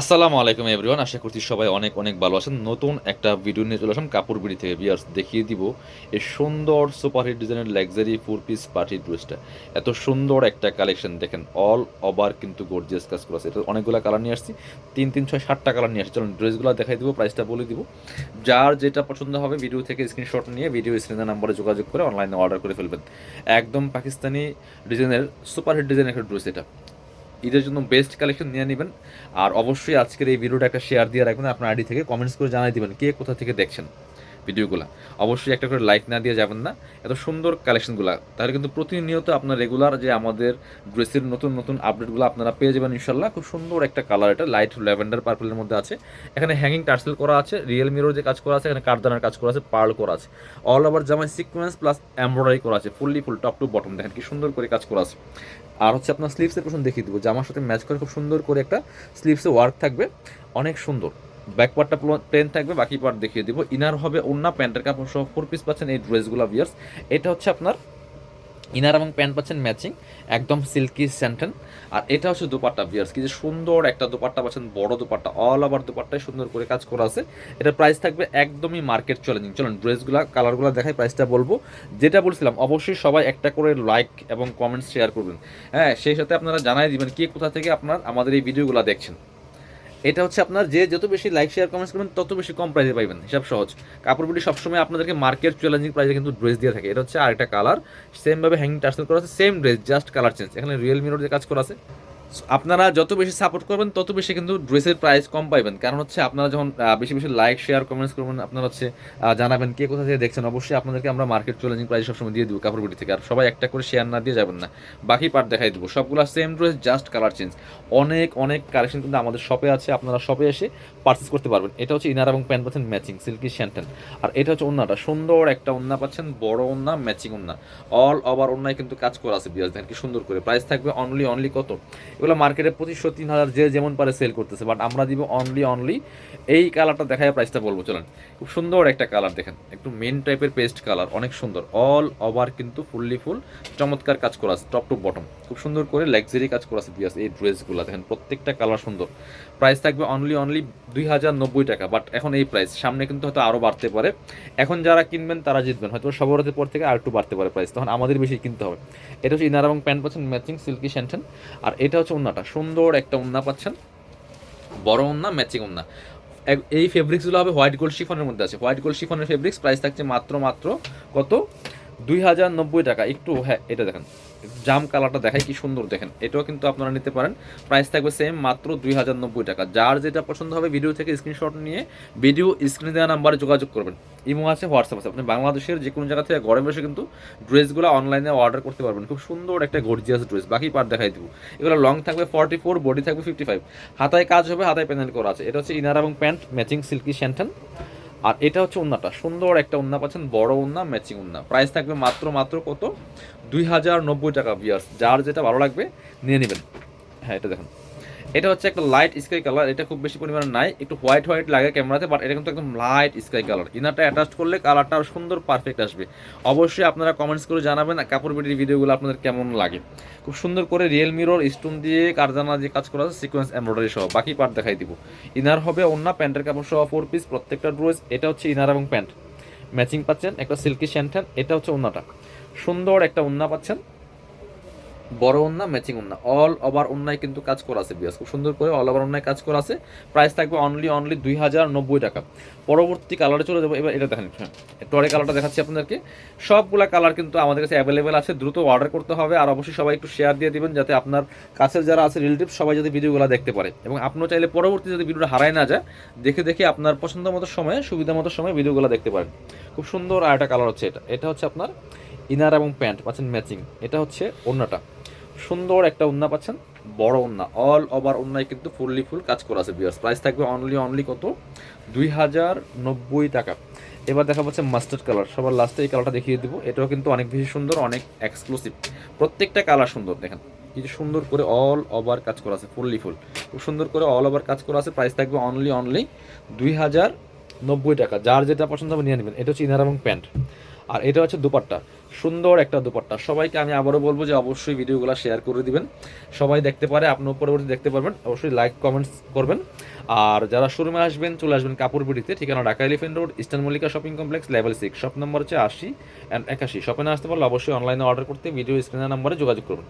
আসসালামু আলাইকুম এভরিওয়ান, আশা করছি সবাই অনেক অনেক ভালো আছেন। নতুন একটা ভিডিও নিয়ে চলে আসলাম কাপড় বিড়ি থেকে বিয়ার্স দেখিয়ে দিব এই সুন্দর সুপারহিট ডিজাইনের লাক্সারি ফোর পিস পার্টি ড্রেসটা এত সুন্দর একটা কালেকশন দেখেন অল ওভার কিন্তু গর্জিয়াস কাজ করা আছে। এটা অনেকগুলো কালার নিয়ে আসছি, তিন তিন, ছয়, সাতটা কালার নিয়ে আসছি। চলুন ড্রেসগুলো দেখাই দিব প্রাইসটা বলে দিব। যার যেটা পছন্দ হবে ভিডিও থেকে স্ক্রিনশট নিয়ে ভিডিও স্ক্রিনের নাম্বারে যোগাযোগ করে অনলাইনে অর্ডার করে ফেলবেন। একদম পাকিস্তানি ডিজাইনের সুপারহিট ডিজাইনের একটা ড্রেস এটা। ঈদের জন্য বেস্ট কালেকশন নিয়ে নেবেন। আর অবশ্যই আজকের এই ভিডিওটা একটা শেয়ার দিয়ে রাখবেন। আপনার আইডি থেকে কমেন্টস করে জানাই দিবেন কে কোথা থেকে দেখছেন। ভিডিওগুলো। অবশ্যই একটা করে লাইক না দিয়ে যাবেন না। এত সুন্দর কালেকশনগুলো তাহলে কিন্তু প্রতিনিয়ত আপনার রেগুলার যে আমাদের ড্রেসের নতুন নতুন আপডেটগুলো আপনারা পেয়ে যাবেন ইনশাল্লাহ। খুব সুন্দর একটা কালার এটা। লাইট ল্যাভেন্ডার পার্পলের মধ্যে আছে। এখানে হ্যাঙ্গিং টার্সেল করা আছে। রিয়েল মিরর যে কাজ করা আছে, এখানে কারদানার কাজ করা আছে পার্ল করা আছে। অল ওভার জামাই সিকোয়েন্স প্লাস এমব্রয়ডারি করা আছে। Fully full top to bottom দেখেন কি সুন্দর করে কাজ করা আছে। আর হচ্ছে আপনার স্লিভসের পোর্শন দেখিয়ে দিব জামার সাথে ম্যাচ করে খুব সুন্দর করে একটা স্লিভসে ওয়ার্ক থাকবে। অনেক সুন্দর। ব্যাক পার্টটা প্লেন থাকবে, বাকি পার্ট দেখিয়ে দিব। ইনার হবে অন্য প্যান্টের কাপড় সহ ফোর পিস পাচ্ছেন এই ড্রেসগুলো বিয়ার্স এটা হচ্ছে আপনার ইনার এবং প্যান্ট পাচ্ছেন ম্যাচিং একদম সিল্কি স্যান্টেন আর এটা হচ্ছে দোপাট্টা বিয়ার্স কি যে সুন্দর একটা দোপাট্টা পাচ্ছেন, বড় দোপাট্টা অল ওভার দোপাট্টায় সুন্দর করে কাজ করা আছে। এটা প্রাইস থাকবে একদমই মার্কেট চ্যালেঞ্জিং চলুন ড্রেসগুলো কালারগুলো দেখাই প্রাইসটা বলব। যেটা বলছিলাম, অবশ্যই সবাই একটা করে লাইক এবং কমেন্ট শেয়ার করবেন। হ্যাঁ সেই সাথে আপনারা জানাই দিবেন, কে কোথা থেকে আপনার আমাদের এই ভিডিওগুলো দেখছেন। এটা হচ্ছে আপনার যে যত বেশি লাইক শেয়ার কমেন্টস করবেন, তত বেশি কম প্রাইসে পাইবেন। হিসাব সহজ। কাপড়গুলি সবসময় আপনাদেরকে মার্কেট চ্যালেঞ্জিং প্রাইসে কিন্তু ড্রেস দিয়ে থাকে। এটা হচ্ছে আরেকটা কালার সেমভাবে হ্যাঙ্গিং টার্সেল করা আছে same dress just colour change এখানে রিয়েল মিরর যে কাজ করা আছে আপনারা যত বেশি সাপোর্ট করবেন, তত বেশি কিন্তু ড্রেসের প্রাইস কম পাইবেন। কারণ হচ্ছে আপনারা যখন বেশি বেশি লাইক শেয়ার কমেন্টস করবেন, আপনারা হচ্ছে জানাবেন কে কোথা থেকে দেখছেন। অবশ্যই আপনাদেরকে আমরা মার্কেট চ্যালেঞ্জিং প্রাইস সবসময় দিয়ে দিব কাপড় বিডি থেকে। আর সবাই একটা করে শেয়ার না দিয়ে যাবেন না। বাকি পার্ট দেখাই দেবো। সবগুলো same dress just colour change অনেক অনেক কালেকশন কিন্তু আমাদের শপে আছে। আপনারা শপে এসে পারচেস করতে পারবেন। এটা হচ্ছে ইনার এবং প্যান্ট পাচ্ছেন ম্যাচিং সিল্কি শ্যান্টেন আর এটা হচ্ছে ওন্নাটা। সুন্দর একটা ওন্না পাচ্ছেন, বড় ওন্না ম্যাচিং ওন্না। অল ওভার ওন্নায় কিন্তু কাজ করা আছে বিয়াস দেখেন কি সুন্দর করে। প্রাইস থাকবে অনলি অনলি কত? এগুলো মার্কেটে পঁচিশশো তিন হাজার যে যেমন পারে সেল করতেছে। বাট আমরা দিব অনলি অনলি এই কালারটা দেখায় প্রাইসটা বলব। চলেন, খুব সুন্দর একটা কালার দেখেন। একটু মেন টাইপের পেস্ট কালার অনেক সুন্দর। অল ওভার কিন্তু ফুললি ফুল চমৎকার কাজ করা আছে টপ টু বটম খুব সুন্দর করে লাক্সারি কাজ করা আছে বিয়াস এই ড্রেসগুলো দেখেন, প্রত্যেকটা কালার সুন্দর। প্রাইস থাকবে অনলি অনলি দুই হাজার নব্বই টাকা। বাট এখন এই প্রাইস সামনে কিন্তু হয়তো আরও বাড়তে পারে। এখন যারা কিনবেন, তারা জিতবেন। হয়তো সবরতের পর থেকে আর একটু বাড়তে পারে প্রাইস তখন আমাদের বেশি কিনতে হবে। এটা হচ্ছে ইনার এবং প্যান্ট পাচ্ছেন ম্যাচিং সিল্কি শ্যান্টেন আর এটা হচ্ছে ওন্নাটা, সুন্দর একটা ওন্না পাচ্ছেন। বড় ওন্না, ম্যাচিং ওন্না। এই ফেব্রিক্সগুলো হবে হোয়াইট গোল্ড শিফনের মধ্যে আছে। হোয়াইট গোল্ড শিফনের ফেব্রিক্স প্রাইস থাকছে মাত্র মাত্র কত? দুই হাজার নব্বই টাকা। একটু হ্যাঁ এটা দেখেন। জাম কালারটা দেখায় কি সুন্দর দেখেন। এটাও কিন্তু আপনারা নিতে পারেন। প্রাইস থাকবে সেম মাত্র দুই হাজার নব্বই টাকা। যার যেটা পছন্দ হবে ভিডিও থেকে স্ক্রিনশট নিয়ে ভিডিও স্ক্রিনে দেওয়া নাম্বারে যোগাযোগ করবেন। ইমো আছে হোয়াটসঅ্যাপ আছে। আপনি বাংলাদেশের যে কোনো জায়গা থেকে ঘরে বসে কিন্তু ড্রেসগুলো অনলাইনে অর্ডার করতে পারবেন। খুব সুন্দর একটা গর্জিয়াস ড্রেস বাকি পার্ট দেখাই দিব। এগুলো লং থাকবে ফর্টি ফোর বডি থাকবে ফিফটি ফাইভ হাতায় কাজ হবে, হাতায় প্যানেল করা আছে। এটা হচ্ছে ইনার এবং প্যান্ট ম্যাচিং সিল্কি শ্যান্টান আর এটা হচ্ছে উন্নাটা সুন্দর একটা উন্না পাচ্ছেন, বড় উন্না ম্যাচিং উন্না প্রাইস থাকবে মাত্র মাত্র কত? দুই হাজার নব্বই টাকা বিয়ার্স যার যেটা ভালো লাগবে, নিয়ে নেবেন। হ্যাঁ এটা দেখুন। এটা হচ্ছে একটা লাইট স্কাই কালার এটা খুব বেশি পরিমাণে নাই, একটু হোয়াইট হোয়াইট লাগে ক্যামেরাতে বাট এটা কিন্তু একদম লাইট স্কাই কালার ইনারটা অ্যাটাচ করলে কালারটা আরও সুন্দর পারফেক্ট আসবে। অবশ্যই আপনারা কমেন্টস করে জানাবেন কাপড় বিটির ভিডিওগুলো আপনাদের কেমন লাগে। খুব সুন্দর করে রিয়েল মিরর স্টোন দিয়ে কারজানা যে কাজ করা আছে সিকোয়েন্স এমব্রয়ডারি সহ, বাকি পার্ট দেখাই দিব। ইনার হবে অন্য প্যান্টের কাপড় সহ ফোর পিস প্রত্যেকটা ড্রেস এটা হচ্ছে ইনার এবং প্যান্ট ম্যাচিং পাচ্ছেন, একটা সিল্কি শ্যান্টেন এটা হচ্ছে ওন্নাটা সুন্দর একটা ওন্না পাচ্ছেন। বড় ওন্না ম্যাচিং ওন্না অল ওভার ওন্নায় কিন্তু কাজ করা আছে বিয়াস। খুব সুন্দর করে অল ওভার ওন্নায় কাজ করা আছে। প্রাইস থাকবে অনলি অনলি দুই হাজার নব্বই টাকা। পরবর্তী কালারে চলে যাব। এবার এটা দেখেন টরে কালারটা দেখাচ্ছি আপনাদেরকে। সবগুলা কালার কিন্তু আমাদের কাছে অ্যাভেলেবেল আছে। দ্রুত অর্ডার করতে হবে। আর অবশ্যই সবাই একটু শেয়ার দিয়ে দিবেন যাতে আপনার কাছের যারা আছে রিলেটিভ সবাই যদি ভিডিওগুলো দেখতে পারে। এবং আপনিও চাইলে পরবর্তী যদি ভিডিওটা হারায় না যায়, দেখে দেখে আপনার পছন্দ মতো সময়ে সুবিধা মতো সময় ভিডিওগুলো দেখতে পারেন। খুব সুন্দর আর একটা কালার হচ্ছে এটা। এটা হচ্ছে আপনার ইনার এবং প্যান্ট পাচ্ছেন ম্যাচিং এটা হচ্ছে ওন্নাটা সুন্দর একটা ওন্না পাচ্ছেন, বড় ওন্না অল ওভার ওন্নায় কিন্তু ফুললি ফুল কাজ করা আছে বিয়ার্স প্রাইস থাকবে অনলি অনলি কত? দুই হাজার নব্বই টাকা। এবার দেখা পাচ্ছে মাস্টার্ড কালার সবার লাস্টে এই কালারটা দেখিয়ে দেবো। এটাও কিন্তু অনেক বেশি সুন্দর, অনেক এক্সক্লুসিভ প্রত্যেকটা কালার সুন্দর, দেখেন। কিছু সুন্দর করে অল ওভার কাজ করা আছে ফুললি ফুল খুব সুন্দর করে অল ওভার কাজ করা আছে। প্রাইস থাকবে অনলি অনলি দুই হাজার নব্বই টাকা যার যেটা পছন্দ হবে নিয়ে নেবেন। এটা হচ্ছে ইনার এবং প্যান্ট। আর এটা হচ্ছে দুপাট্টা। সুন্দর একটা দুপাট্টা। সবাইকে আমি আবারও বলব যে অবশ্যই ভিডিওগুলো শেয়ার করে দিবেন। সবাই দেখতে পারে, আপনিও পরবর্তী দেখতে পারবেন। অবশ্যই লাইক কমেন্টস করবেন। আর যারা শোরুমে আসবেন, চলে আসবেন কাপড় বিড়িতে ঠিকানা Dhaka Elephant Road Eastern Mallika shopping complex level six shop number হচ্ছে আশি অ্যান্ড একাশি। শপে না আসতে পারলে অবশ্যই অনলাইনে অর্ডার করতে ভিডিও স্ক্রিনের নাম্বারে যোগাযোগ করুন।